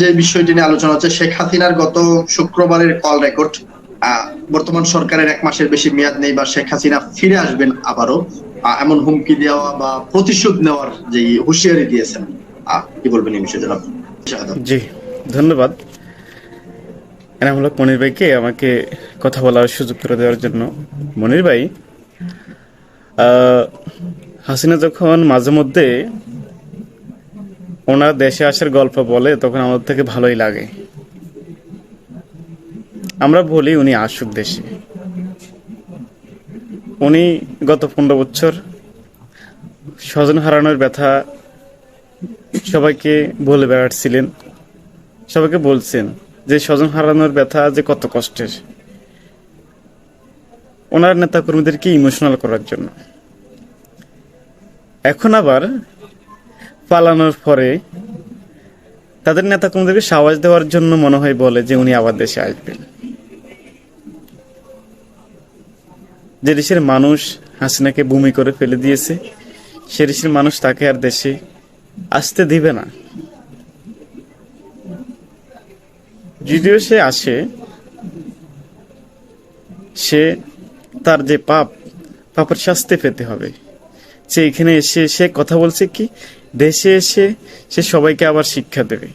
যে বিষয়টি নিয়ে আলোচনা হচ্ছে, শেখ হাসিনার গত শুক্রবারের কল রেকর্ড বর্তমান সরকারের এক মাসের বেশি মেয়াদ নেই বা শেখ হাসিনা ফিরে আসবেন আবারও এমন হুমকি দেওয়া বা প্রতিশোধ নেওয়ার যে হুঁশিয়ারি দিয়েছেন কি বলবেন এই বিষয়ে জনাব? জি, ধন্যবাদ। এনামূলক মনির ভাইকে আমাকে কথা বলার সুযোগ করে দেওয়ার জন্য। মনির ভাই হাসিনা যখন মাঝে মধ্যে ওনার দেশে আসার গল্প বলে, তখন আমাদের থেকে ভালোই লাগে। আমরা বলি উনি আসুক দেশে। উনি গত পনেরো বছর স্বজন হারানোর ব্যথা সবাইকে বলে বেড়াচ্ছিলেন। সবাইকে বলছেন যে, স্বজন হারানোর ব্যথা যে কত কষ্টের। ওনার নেতা কর্মীদেরকে ইমোশনাল করার জন্য। এখন আবার পালানোর পরে তাদের নেতা কর্মীদেরকে সাহস দেওয়ার জন্য মনে হয় বলে যে উনি আবার দেশে আসবেন। যে দেশের মানুষ হাসিনাকে ভূমি করে ফেলে দিয়েছে, সে দেশের মানুষ তাকে আর দেশে আসতে দিবে না। যদিও সে আসে, সে তার যে পাপ, পাপের শাস্তি পেতে হবে। সে এখানে এসে সে কথা বলছে কি দেশে এসে সে সবাইকে আবার শিক্ষা দেবে।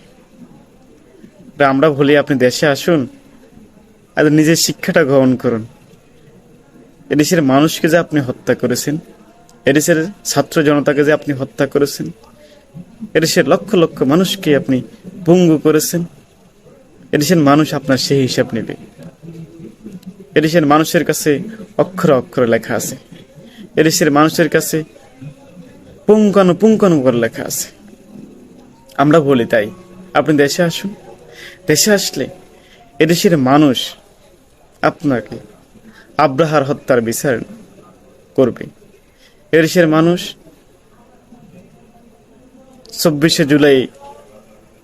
আমরা বলি, আপনি দেশে আসুন আর নিজের শিক্ষাটা গ্রহণ করুন। এদেশের মানুষকে যে আপনি হত্যা করেছেন এদেশের ছাত্র জনতাকে যে আপনি হত্যা করেছেন এদেশের লক্ষ লক্ষ মানুষকে আপনি পঙ্গু করেছেন এদেশের মানুষ আপনার সেই হিসাব নেবে। এদেশের মানুষের কাছে অক্ষর অক্ষরে লেখা আছে। এদেশের মানুষের কাছে পুঙ্কানু পুঙ্কানু করে লেখা আছে। আমরা বলি তাই। আপনি দেশে আসুন। দেশে আসলে এদেশের মানুষ আপনাকে আব্রাহার হত্যার বিচার করবে। এদেশের মানুষ চব্বিশে জুলাই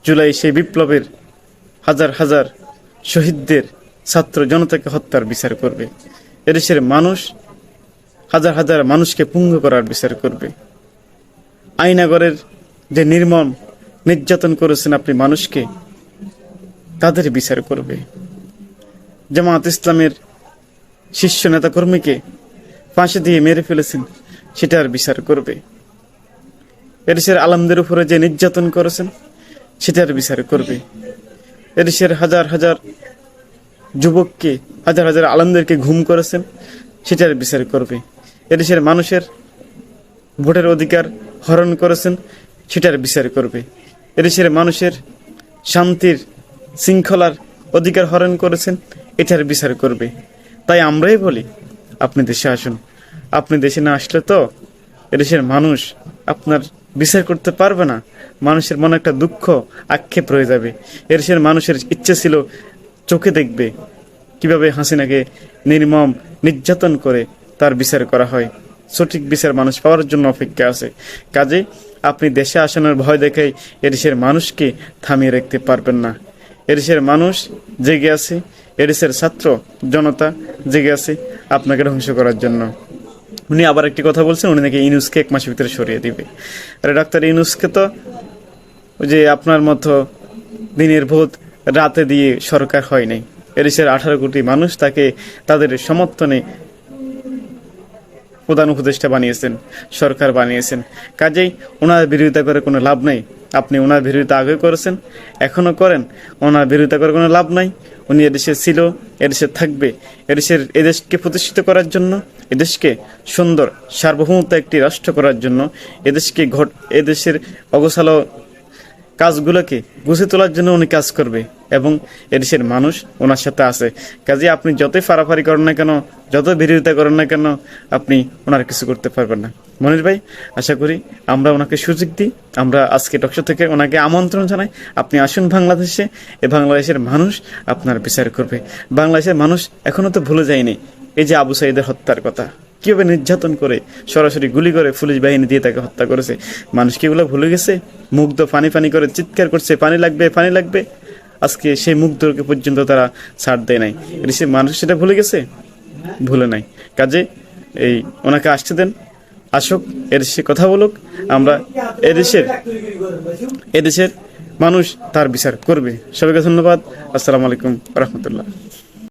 জুলাই সেই বিপ্লবের হাজার হাজার শহীদদের ছাত্র জনতাকে হত্যার বিচার করবে। এদেশের মানুষ হাজার হাজার মানুষকে পুঙ্গ করার বিচার করবে। আইনাগরের যে নির্মম নির্যাতন করেছেন আপনি মানুষকে, তাদের বিচার করবে। জামাত ইসলামের শীর্ষ নেতা কর্মীকে ফাঁসি দিয়ে মেরে ফেলেছেন সেটার বিচার করবে। এদেশের আলমদের উপরে যে নির্যাতন করেছেন সেটার বিচার করবে। এদেশের হাজার হাজার যুবককে, হাজার হাজার আলমদেরকে ঘুম করেছেন সেটার বিচার করবে। এদেশের মানুষের ভোটের অধিকার হরণ করেছেন, সেটার বিচার করবে। এদেশের মানুষের শান্তির শৃঙ্খলার অধিকার হরণ করেছেন, এটার বিচার করবে। তাই আমরাই বলি, আপনি দেশে আসুন। আপনি দেশে না আসলে তো এদেশের মানুষ আপনার বিচার করতে পারবে না। মানুষের মনে একটা দুঃখ, আক্ষেপ রয়ে যাবে। এদেশের মানুষের ইচ্ছে ছিল চোখে দেখবে কীভাবে হাসিনাকে নির্মম নির্যাতন করে তার বিচার করা হয়। সঠিক বিচার মানুষ পাওয়ার জন্য অপেক্ষা আছে। কাজে, আপনি দেশে আসানোর ভয় দেখেই এদেশের মানুষকে থামিয়ে রাখতে পারবেন না। এদেশের মানুষ জেগে আছে, এদেশের ছাত্র জনতা জেগে আছে আপনাকে ধ্বংস করার জন্য। উনি আবার একটি কথা বলছেন, উনি নাকি ইনুসকে এক মাসের ভিতরে সরিয়ে দিবে। আরে ডাক্তার ইনুসকে তো যে আপনার মতো দিনের ভোট রাতে দিয়ে সরকার হয় নাই। এদেশের আঠারো কোটি মানুষ তাকে তাদের সমর্থনে প্রধান উপদেষ্টা বানিয়েছেন, সরকার বানিয়েছেন। কাজেই ওনার বিরোধিতা করে কোনো লাভ নেই। আপনি ওনার বিরোধিতা আগে করেছেন এখনও করেন। ওনার বিরোধিতা করে কোনো লাভ নাই। উনি এদেশে ছিল, এদেশে থাকবে। এদেশের, এদেশকে প্রতিষ্ঠিত করার জন্য, এদেশকে সুন্দর, সার্বভৌমত্ব একটি রাষ্ট্র করার জন্য, এদেশকে ঘট, এদেশের অগোছালো কাজগুলোকে গুছিয়ে তোলার জন্য উনি কাজ করবে এবং এদেশের মানুষ ওনার সাথে আছে। কাজে আপনি যতই ফারাফারি করেন না কেন যত বিরোধিতা করেন না কেন, আপনি ওনার কিছু করতে পারবেন না। মনির ভাই, আশা করি আমরা ওনাকে সুযোগ দিই। আমরা আজকে টকশো থেকে ওনাকে আমন্ত্রণ জানাই। আপনি আসুন বাংলাদেশে, এ বাংলাদেশের মানুষ আপনার বিচার করবে। বাংলাদেশের মানুষ এখনও তো ভুলে যায়নি। এই যে আবু সাইদের হত্যার কথা। কীভাবে নির্যাতন করে সরাসরি গুলি করে পুলিশ বাহিনী দিয়ে তাকে হত্যা করেছে? মানুষ কি এগুলো ভুলে গেছে? মুগ্ধ পানি পানি করে চিৎকার করছে পানি লাগবে পানি লাগবে। আজকে সেই মুগ্ধকে পর্যন্ত তারা ছাড় দেয় নাই। এটা সে মানুষ সেটা ভুলে গেছে? ভুলে নাই। কাজে এই ওনাকে আসতে দেন। আসুক এদেশে কথা বলুক। আমরা এদেশের এদেশের মানুষ তার বিচার করবে। সবাইকে ধন্যবাদ। আসসালামু আলাইকুম রহমতুল্লাহ।